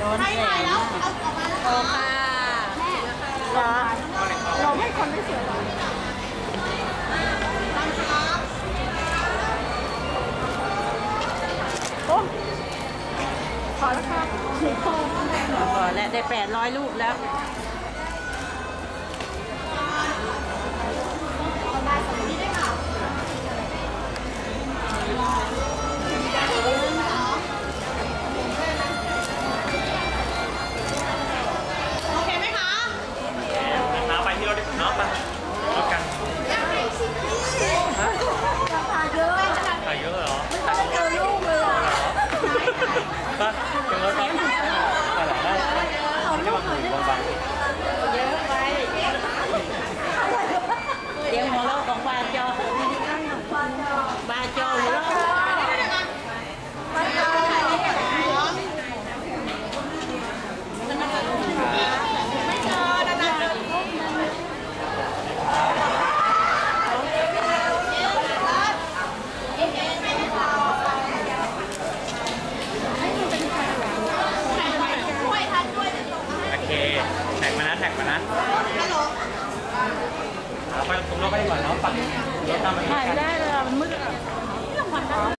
โยนแหวนโอค่ะเหรอเราให้คนไม่เสียหรอโอ้ขอแล้วครับหนึ่งคนพอแล้วได้แปดร้อยลูกแล้วำไปที่รถดิน้ำไปรถกัน ราคาเยอะ ถ่ายเยอะเหรอ ไม่ได้เจอลูกเลยอะ ปะเป็นรถกันอะไรได้ไม่วางหนึ่งวางบาง เยอะไปเดี๋ยวหัวเราะของบาจอบาจอหัวเราะ โอเค แท็ กมานะแท็กมานะเอาไปตรงรถไปดีกว่าเนาะปัดรถตามมา ถ่ายไม่ได้เลยอะมันมืดอะ